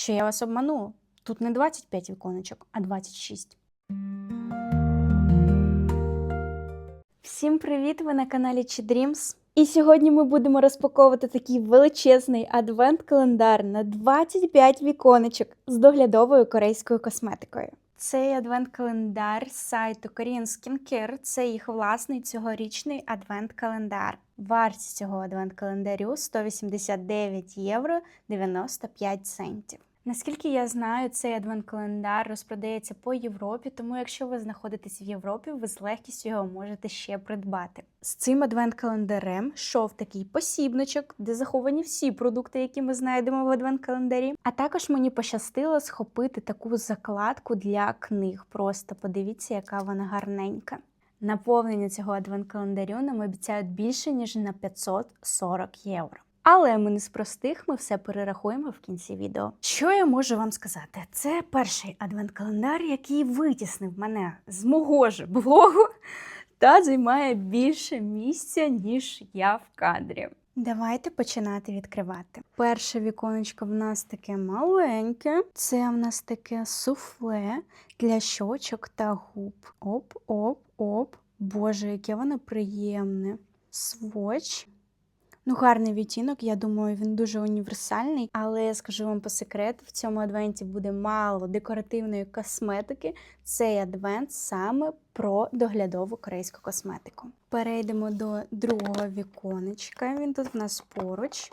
що я вас обманула. Тут не 25 віконечок, а 26. Всім привіт! Ви на каналі Чи Dreams. І сьогодні ми будемо розпаковувати такий величезний адвент-календар на 25 віконечок з доглядовою корейською косметикою. Цей адвент-календар з сайту Korean Skincare – це їх власний цьогорічний адвент-календар. Вартість цього адвент-календарю 189 євро 95 центів. Наскільки я знаю, цей адвент-календар розпродається по Європі, тому якщо ви знаходитесь в Європі, ви з легкістю його можете ще придбати. З цим адвент-календарем йшов такий посібничок, де заховані всі продукти, які ми знайдемо в адвент-календарі. А також мені пощастило схопити таку закладку для книг. Просто подивіться, яка вона гарненька. Наповнення цього адвент-календарю нам обіцяють більше ніж на 540 євро. Але ми не з простих, ми все перерахуємо в кінці відео. Що я можу вам сказати? Це перший адвент-календар, який витіснив мене з мого ж блогу та займає більше місця, ніж я в кадрі. Давайте починати відкривати. Перше віконечко в нас таке маленьке. Це в нас таке суфле для щочок та губ. Оп, оп, оп. Боже, яке воно приємне. Своч. Ну, гарний відтінок, я думаю, він дуже універсальний, але скажу вам по секрету, в цьому адвенті буде мало декоративної косметики. Цей адвент саме про доглядову корейську косметику. Перейдемо до другого віконечка. Він тут в нас поруч.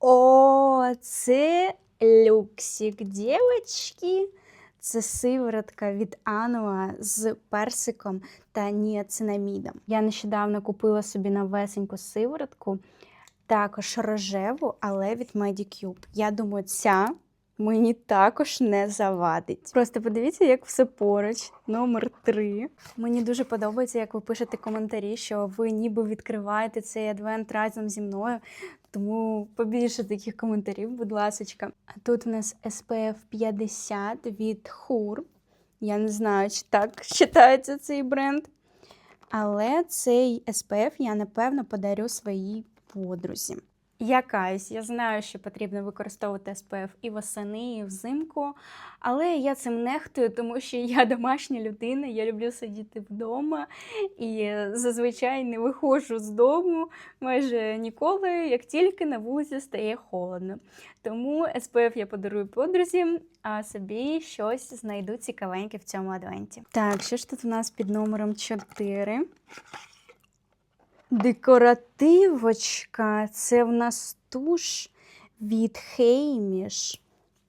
О, це люксик, дівчатки. Це сиворотка від Ануа з персиком та ніацинамідом. Я нещодавно купила собі новесеньку сиворотку, також рожеву, але від Medicube. Я думаю, ця мені також не завадить. Просто подивіться, як все поруч. Номер 3. Мені дуже подобається, як ви пишете коментарі, що ви ніби відкриваєте цей адвент разом зі мною. Тому побільше таких коментарів, будь ласка. А тут у нас SPF 50 від Хур. Я не знаю, чи так читається цей бренд. Але цей SPF я, напевно, подарю своїй подрузі. Я каюсь, я знаю, що потрібно використовувати SPF і восени, і взимку, але я цим нехтую, тому що я домашня людина, я люблю сидіти вдома і зазвичай не виходжу з дому майже ніколи, як тільки на вулиці стає холодно. Тому SPF я подарую подрузі, а собі щось знайду цікавеньке в цьому адвенті. Так, що ж тут у нас під номером 4? Декоративочка. Це в нас туш від Хейміш.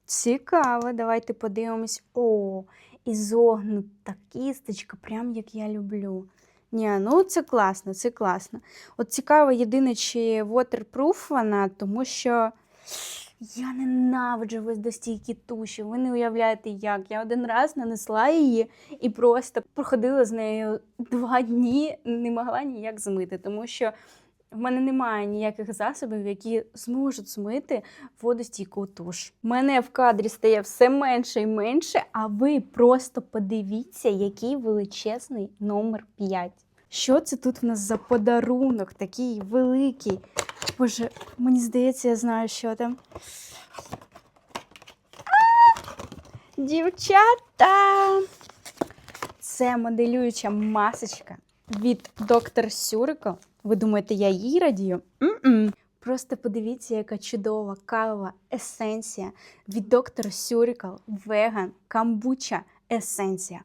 Цікаво, давайте подивимось. О, ізогнута кісточка, прям як я люблю. Ні, ну це класно, це класно. От цікаво, єдине, чи waterproof вона, тому що я ненавиджу воздостійкі туші. Ви не уявляєте, як. Я один раз нанесла її і просто проходила з нею два дні, не могла ніяк змити, тому що в мене немає ніяких засобів, які зможуть змити водостійку туш. Мене в кадрі стає все менше і менше, а ви просто подивіться, який величезний номер 5. Що це тут в нас за подарунок такий великий? Боже, мені здається, я знаю, що там. А! Дівчата! Це моделююча масочка від доктор Сюрико. Ви думаєте, я їй радію? М-м. Просто подивіться, яка чудова кавова есенція від доктора Сюрикал Веган Камбуча Есенція.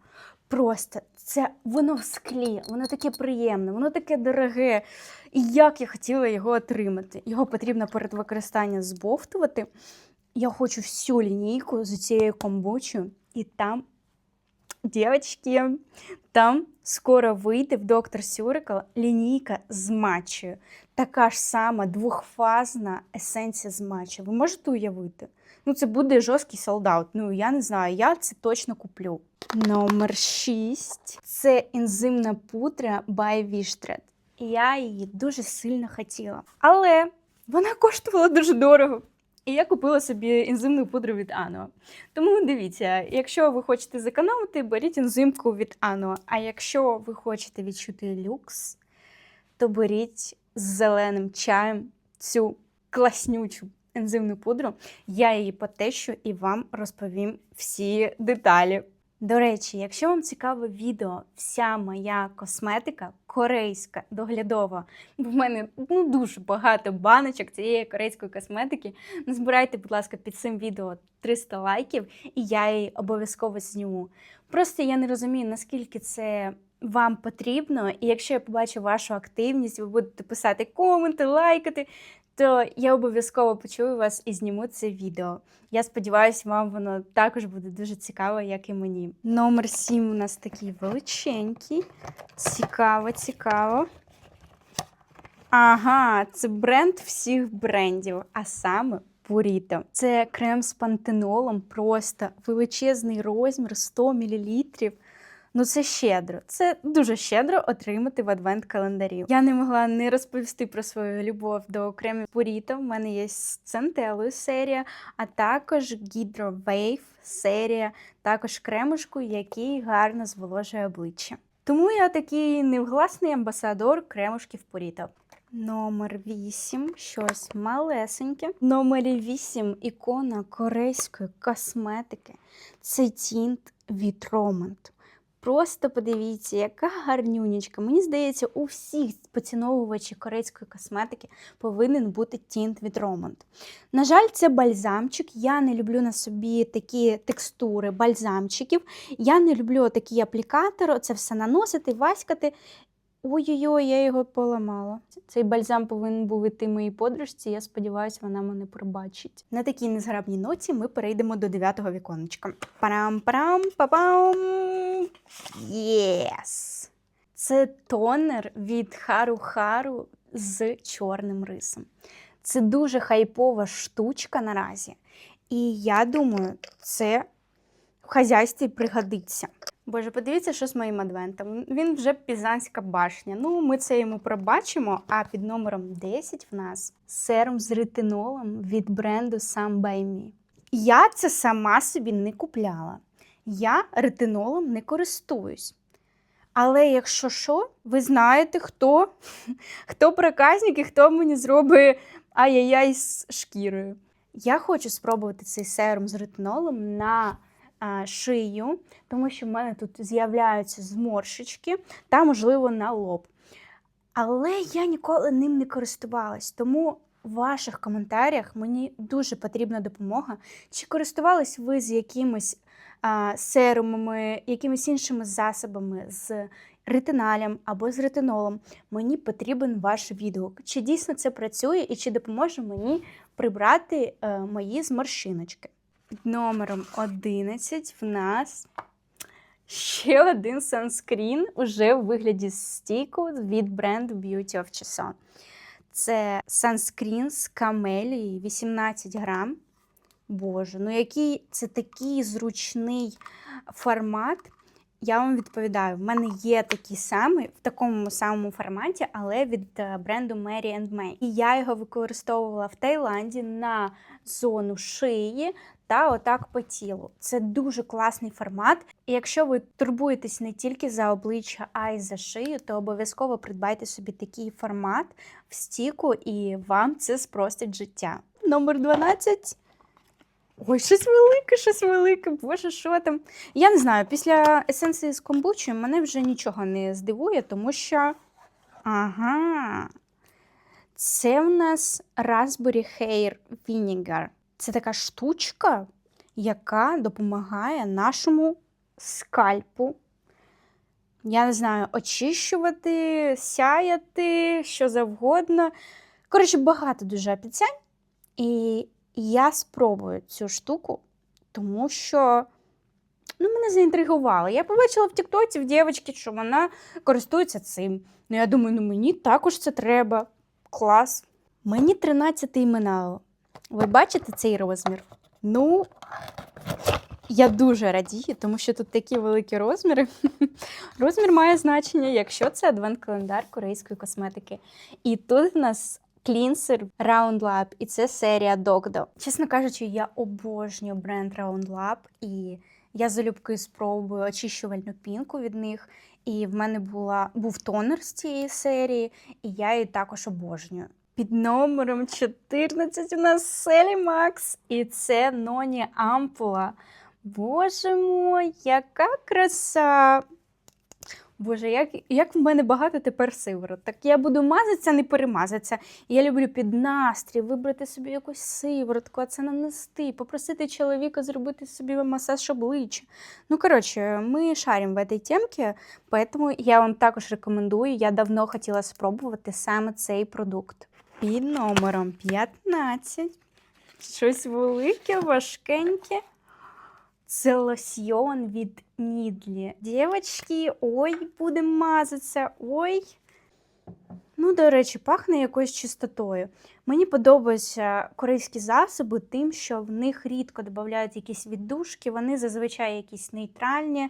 Просто це воно в склі, воно таке приємне, воно таке дороге. І як я хотіла його отримати. Його потрібно перед використанням збовтувати. Я хочу всю лінійку з цією комбучою, і там, дівчатки, там скоро вийде в доктор Сюрикал лінійка з матчею. Така ж сама двохфазна есенція з матчем. Ви можете уявити? Ну, це буде жорсткий солдат. Ну, я не знаю, я це точно куплю. Номер 6. Це ензимна пудра by Vistred. Я її дуже сильно хотіла. Але вона коштувала дуже дорого. І я купила собі ензимну пудру від Ануа. Тому дивіться, якщо ви хочете зекономити, беріть ензимку від Ануа. А якщо ви хочете відчути люкс, то беріть з зеленим чаєм цю класнючу ензимну пудру. Я її потещу і вам розповім всі деталі. До речі, якщо вам цікаве відео, вся моя косметика корейська, доглядова, бо в мене ну, дуже багато баночок цієї корейської косметики. Назбирайте, будь ласка, під цим відео 300 лайків, і я її обов'язково зніму. Просто я не розумію, наскільки це вам потрібно, і якщо я побачу вашу активність, ви будете писати коменти, лайкати, то я обов'язково почую вас і зніму це відео. Я сподіваюся, вам воно також буде дуже цікаво, як і мені. Номер 7 у нас такий величенький. Цікаво, цікаво. Ага, це бренд всіх брендів, а саме Purito. Це крем з пантенолом, просто величезний розмір 100 мл. Ну, це щедро. Це дуже щедро отримати в адвент-календарі. Я не могла не розповісти про свою любов до кремів Purito. В мене є центелою серія, а також Wave серія, також кремушку, який гарно зволожує обличчя. Тому я такий невгласний амбасадор кремушків Purito. Номер 8, щось малесеньке. Номері 8 ікона корейської косметики. Це тінт від Романт. Просто подивіться, яка гарнюнічка. Мені здається, у всіх поціновувачів корейської косметики повинен бути тінт від Романт. На жаль, це бальзамчик. Я не люблю на собі такі текстури бальзамчиків. Я не люблю такий аплікатор, це все наносити, васькати. Ой-ой-ой, я його поламала. Цей бальзам повинен був іти моїй подружці. Я сподіваюся, вона мене пробачить. На такій незграбній ноті ми перейдемо до дев'ятого віконечка. Парам-парам, Єс! Це тонер від Хару Хару з чорним рисом. Це дуже хайпова штучка наразі. І я думаю, це в хазяйстві пригодиться. Боже, подивіться, що з моїм адвентом. Він вже Пізанська башня. Ну, ми це йому пробачимо. А під номером 10 в нас серум з ретинолом від бренду Some By Me. Я це сама собі не купляла. Я ретинолом не користуюсь. Але якщо що, ви знаєте, хто, хто проказник і хто мені зробить ай-яй-яй з шкірою. Я хочу спробувати цей серум з ретинолом на а, шию, тому що в мене тут з'являються зморшечки та, можливо, на лоб. Але я ніколи ним не користувалась, тому в ваших коментарях мені дуже потрібна допомога. Чи користувались ви з якимись а, серумами, якимись іншими засобами з ретиналем або з ретинолом? Мені потрібен ваш відгук. Чи дійсно це працює і чи допоможе мені прибрати е, мої зморщиночки? Номером 11 в нас ще один санскрін уже в вигляді стіку від бренду Beauty of Chison. Це санскрін з камелії 18 грам. Боже, ну який це такий зручний формат. Я вам відповідаю, в мене є такий самий в такому самому форматі, але від е, бренду Mary and May. І я його використовувала в Таїланді на зону шиї та отак по тілу. Це дуже класний формат. І якщо ви турбуєтесь не тільки за обличчя, а й за шию, то обов'язково придбайте собі такий формат в стіку, і вам це спростить життя. Номер 12. Ой, щось велике, щось велике, боже, що там. Я не знаю, після есенції з комбучі мене вже нічого не здивує, тому що. Ага. Це в нас Raspberry Hair Vinegar. Це така штучка, яка допомагає нашому скальпу. Я не знаю, очищувати, сяяти, що завгодно. Коротше, багато дуже обіцянь. І я спробую цю штуку, тому що ну, мене заінтригувало. Я побачила в Тіктоці в дівчинки, що вона користується цим. Ну, я думаю, ну мені також це треба. Клас. Мені 13 минало. Ви бачите цей розмір? Ну, я дуже радію, тому що тут такі великі розміри. Розмір має значення, якщо це адвент-календар корейської косметики. І тут в нас клінсер Round Lab, і це серія Dogdo. Чесно кажучи, я обожнюю бренд Round Lab, і я залюбки спробую очищувальну пінку від них. І в мене була, був тонер з цієї серії, і я її також обожнюю. Під номером 14 у нас Селі Макс, і це Ноні Ампула. Боже мой, яка краса! Боже, як, як в мене багато тепер сиворот. Так я буду мазатися, не перемазатися. Я люблю під настрій вибрати собі якусь сиворотку, а це нанести, попросити чоловіка зробити собі масаж обличчя. Ну, коротше, ми шаримо в этой темці, тому я вам також рекомендую. Я давно хотіла спробувати саме цей продукт. Під номером 15. Щось велике, важкеньке. Це лосьйон від Нідлі. Дівчатки, ой, будемо мазатися, ой. Ну, до речі, пахне якоюсь чистотою. Мені подобаються корейські засоби тим, що в них рідко додають якісь віддушки, вони зазвичай якісь нейтральні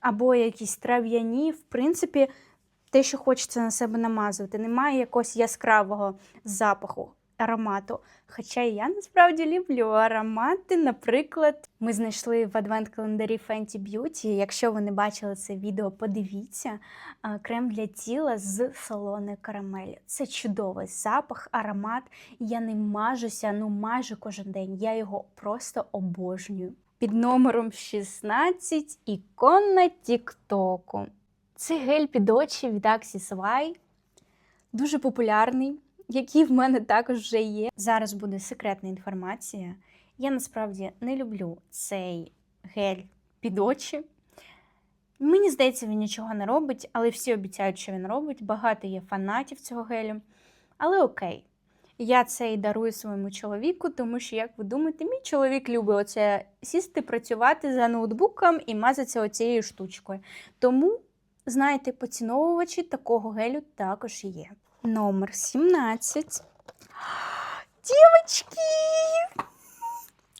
або якісь трав'яні. В принципі, те, що хочеться на себе намазувати, немає якогось яскравого запаху. Аромату. Хоча я насправді люблю аромати. Наприклад, ми знайшли в адвент-календарі Fenty Beauty. Якщо ви не бачили це відео, подивіться крем для тіла з солоної карамелі. Це чудовий запах, аромат. Я не мажуся ну майже кожен день. Я його просто обожнюю. Під номером 16 ікона Тіктоку. Це гель під очі від Axis Y. Дуже популярний які в мене також вже є. Зараз буде секретна інформація. Я насправді не люблю цей гель під очі. Мені здається, він нічого не робить, але всі обіцяють, що він робить. Багато є фанатів цього гелю. Але окей, я це і дарую своєму чоловіку, тому що, як ви думаєте, мій чоловік любить оце сісти, працювати за ноутбуком і мазатися оцією штучкою. Тому, знаєте, поціновувачі такого гелю також є. Номер 17. Дівочки!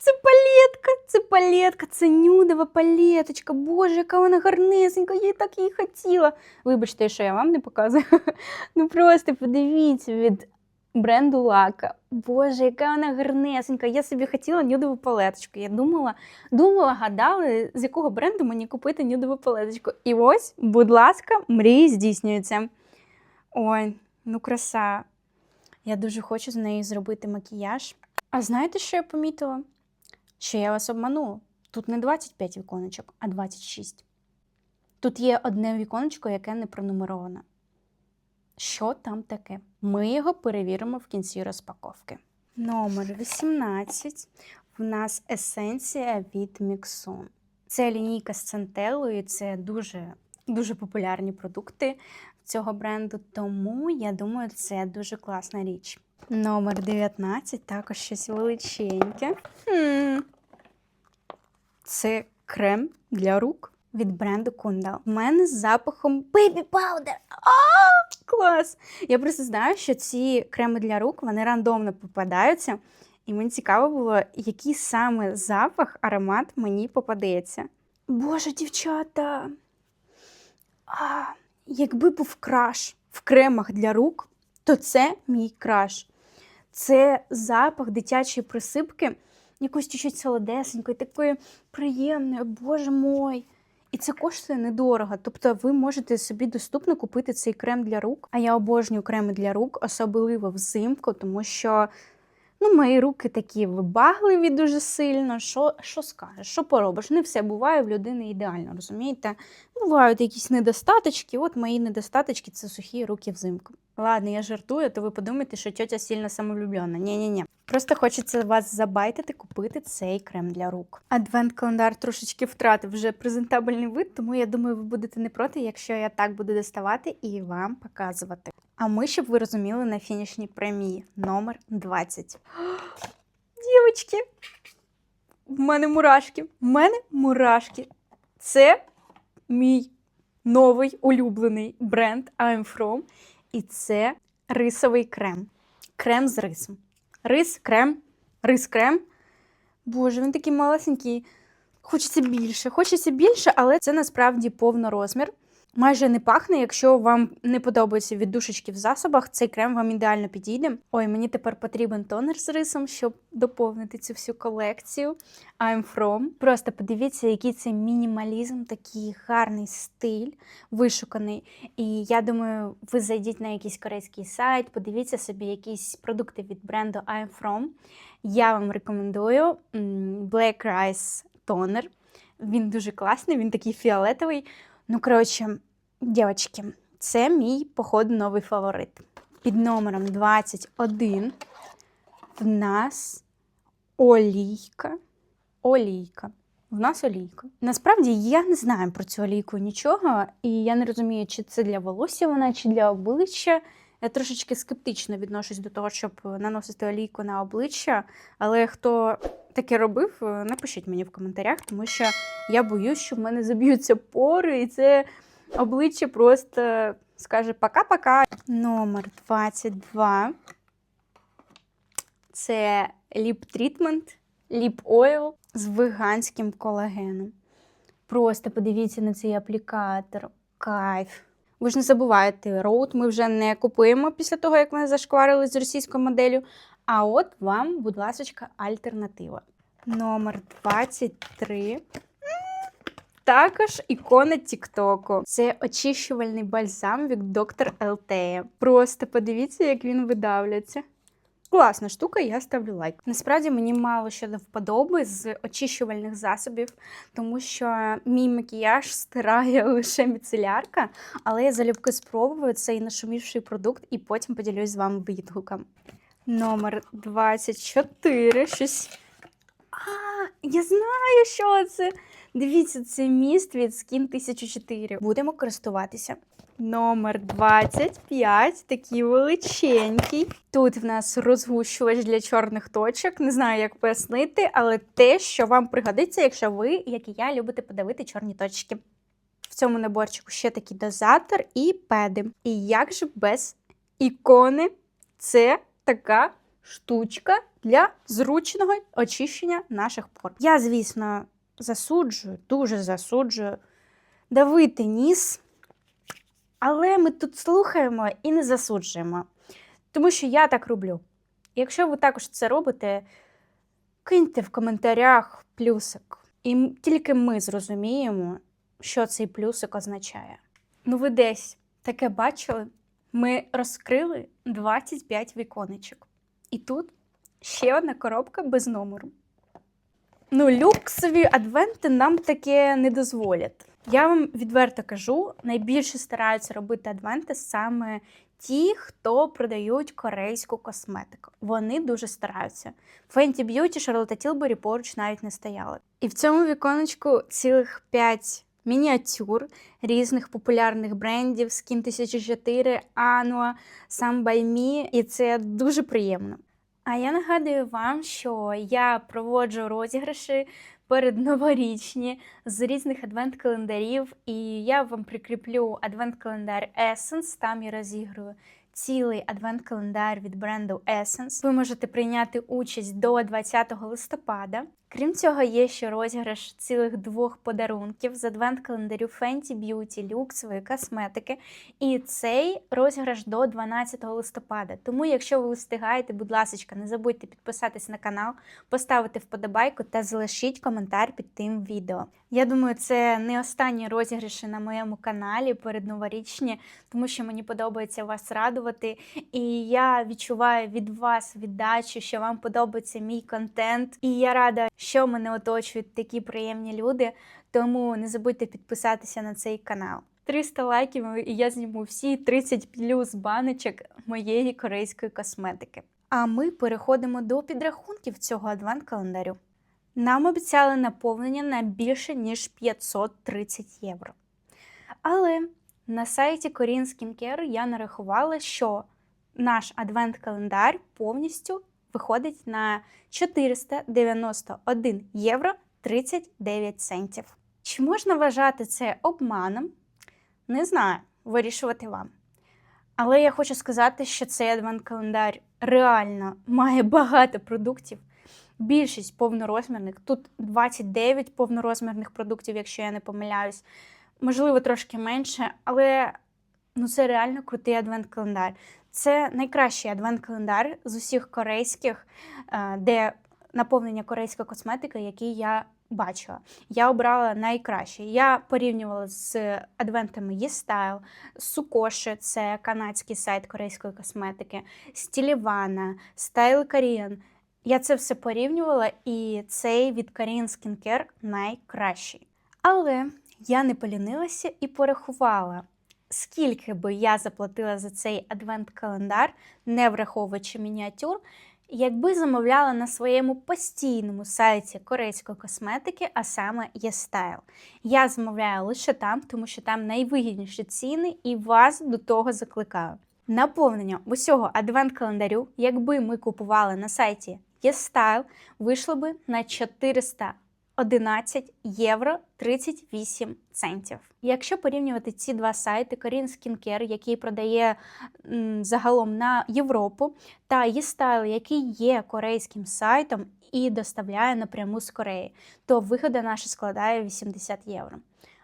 Це палетка, це палетка, це нюдова палеточка. Боже, яка вона гарнесенька, я так її хотіла. Вибачте, що я вам не показую. Ну просто подивіться від бренду Лака. Боже, яка вона гарнесенька. Я собі хотіла нюдову палеточку. Я думала, думала, гадала, з якого бренду мені купити нюдову палеточку. І ось, будь ласка, мрії здійснюються. Ой, ну краса. Я дуже хочу з нею зробити макіяж. А знаєте, що я помітила? Що я вас обманула. Тут не 25 віконечок, а 26. Тут є одне віконечко, яке не пронумероване. Що там таке? Ми його перевіримо в кінці розпаковки. Номер 18. В нас есенція від Міксон. Це лінійка з центелою, це дуже, дуже популярні продукти цього бренду, тому я думаю, це дуже класна річ. Номер 19, також щось величеньке. Це крем для рук від бренду Kundal. У мене з запахом Baby Powder. Клас! Я просто знаю, що ці креми для рук вони рандомно попадаються. І мені цікаво було, який саме запах, аромат мені попадеться. Боже, дівчата! А, якби був краш в кремах для рук, то це мій краш. Це запах дитячої присипки, якоїсь чуть-чуть солодесенької, такої приємної, боже мой. І це коштує недорого. Тобто ви можете собі доступно купити цей крем для рук. А я обожнюю креми для рук, особливо взимку, тому що ну, мої руки такі вибагливі дуже сильно. Що що скажеш, що поробиш? Не все буває в людини ідеально, розумієте? Бувають якісь недостаточки. От мої недостаточки це сухі руки взимку. Ладно, я жартую, то ви подумаєте, що тьотя сильно самовлюблена. Ні-ні-ні. Просто хочеться вас забайтити, купити цей крем для рук. Адвент-календар трошечки втратив вже презентабельний вид, тому я думаю, ви будете не проти, якщо я так буду доставати і вам показувати. А ми, щоб ви розуміли, на фінішній премії номер 20. Дівочки, в мене мурашки. В мене мурашки. Це мій новий улюблений бренд I'm From. І це рисовий крем. Крем з рисом. Рис, крем, рис, крем. Боже, він такий малесенький. Хочеться більше, хочеться більше, але це насправді повнорозмір. Майже не пахне. Якщо вам не подобаються віддушечки в засобах, цей крем вам ідеально підійде. Ой, мені тепер потрібен тонер з рисом, щоб доповнити цю всю колекцію. I'm from. Просто подивіться, який це мінімалізм, такий гарний стиль, вишуканий. І я думаю, ви зайдіть на якийсь корейський сайт, подивіться собі якісь продукти від бренду I'm from. Я вам рекомендую Black Rice Toner. Він дуже класний, він такий фіолетовий. Ну, коротше, дівчатки, це мій, походу, новий фаворит. Під номером 21 в нас олійка. Олійка. В нас олійка. Насправді я не знаю про цю олійку нічого, і я не розумію, чи це для волосся вона, чи для обличчя. Я трошечки скептично відношусь до того, щоб наносити олійку на обличчя. Але хто таке робив, напишіть мені в коментарях, тому що я боюсь, що в мене заб'ються пори, і це обличчя просто скаже пока-пока. Номер 22. Це ліп трітмент, ліп ойл з веганським колагеном. Просто подивіться на цей аплікатор. Кайф. Ви ж не забувайте, роут ми вже не купуємо після того, як ми зашкварили з російською моделлю. А от вам, будь ласка, альтернатива. Номер 23. Також ікона Тіктоку. Це очищувальний бальзам від доктор Елтея. Просто подивіться, як він видавляться. Класна штука, я ставлю лайк. Насправді мені мало що до вподоби з очищувальних засобів, тому що мій макіяж стирає лише міцелярка, але я залюбки спробую цей нашумівший продукт і потім поділюсь з вами відгуком. Номер 24. Щось. А, я знаю, що це. Дивіться, це міст від Skin 1004. Будемо користуватися. Номер 25, такий величенький. Тут в нас розгущувач для чорних точок. Не знаю, як пояснити, але те, що вам пригодиться, якщо ви, як і я, любите подавити чорні точки. В цьому наборчику ще такий дозатор і педи. І як же без ікони, це така штучка для зручного очищення наших пор. Я, звісно, засуджую, дуже засуджую давити ніс. Але ми тут слухаємо і не засуджуємо. Тому що я так роблю. Якщо ви також це робите, киньте в коментарях плюсик. І тільки ми зрозуміємо, що цей плюсик означає. Ну, ви десь таке бачили? Ми розкрили 25 віконечок. І тут ще одна коробка без номеру. Ну, люксові адвенти нам таке не дозволять. Я вам відверто кажу, найбільше стараються робити адвенти саме ті, хто продають корейську косметику. Вони дуже стараються. Fenty Beauty, Charlotte Tilbury поруч навіть не стояли. І в цьому віконечку цілих 5 мініатюр різних популярних брендів Skin 1004, Anua, Some by Me, і це дуже приємно. А я нагадую вам, що я проводжу розіграші передноворічні з різних адвент-календарів, і я вам прикріплю адвент-календар Essence. Там я розіграю цілий адвент-календар від бренду Essence. Ви можете прийняти участь до 20 листопада. Крім цього, є ще розіграш цілих двох подарунків з адвент-календарю Fenty Beauty люксової косметики. І цей розіграш до 12 листопада. Тому, якщо ви встигаєте, будь ласка, не забудьте підписатись на канал, поставити вподобайку та залишіть коментар під тим відео. Я думаю, це не останні розіграші на моєму каналі передноворічні, тому що мені подобається вас радувати. І я відчуваю від вас віддачу, що вам подобається мій контент. І я рада, що мене оточують такі приємні люди. Тому не забудьте підписатися на цей канал. 300 лайків, і я зніму всі 30 плюс баночок моєї корейської косметики. А ми переходимо до підрахунків цього адвент-календарю. Нам обіцяли наповнення на більше ніж 530 євро. Але на сайті Korean Skincare я нарахувала, що наш адвент-календар повністю виходить на 491 євро 39 центів. Чи можна вважати це обманом? Не знаю, вирішувати вам. Але я хочу сказати, що цей адвент-календар реально має багато продуктів. Більшість повнорозмірних, тут 29 повнорозмірних продуктів, якщо я не помиляюсь. можливо, трошки менше, але ну, це реально крутий адвент-календар. Це найкращий адвент-календар з усіх корейських, е, де наповнення корейської косметики, який я бачила. Я обрала найкращий. Я порівнювала з адвентами YesStyle, Сукоши, це канадський сайт корейської косметики, Стілівана, Style Korean. Я це все порівнювала, і цей від Korean Skincare найкращий. Але я не полінилася і порахувала, скільки би я заплатила за цей адвент-календар, не враховуючи мініатюр, якби замовляла на своєму постійному сайті корейської косметики, а саме YesStyle. Я замовляю лише там, тому що там найвигідніші ціни, і вас до того закликаю. Наповнення усього адвент-календарю, якби ми купували на сайті YesStyle, вийшло би на 411 євро 38 центів. Якщо порівнювати ці два сайти, Korean Skincare, який продає м, загалом на Європу, та YesStyle, який є корейським сайтом і доставляє напряму з Кореї, то вигода наша складає 80 євро.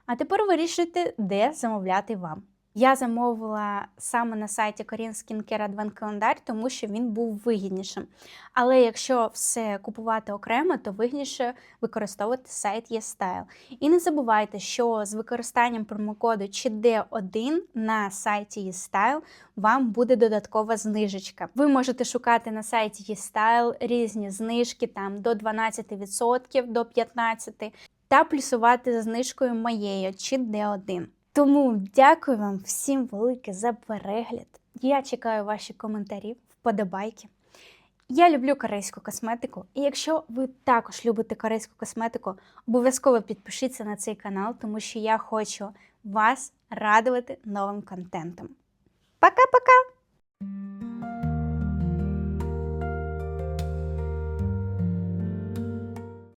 А тепер вирішуйте, де замовляти вам. Я замовила саме на сайті Korean Skincare Advent Calendar, тому що він був вигіднішим. Але якщо все купувати окремо, то вигідніше використовувати сайт YesStyle. І не забувайте, що з використанням промокоду CD1 на сайті YesStyle вам буде додаткова знижечка. Ви можете шукати на сайті YesStyle різні знижки там до 12%, до 15% та плюсувати за знижкою моєю чи D1. Тому дякую вам всім велике за перегляд. Я чекаю ваші коментарі, вподобайки. Я люблю корейську косметику, і якщо ви також любите корейську косметику, обов'язково підпишіться на цей канал, тому що я хочу вас радувати новим контентом. Пока-пока!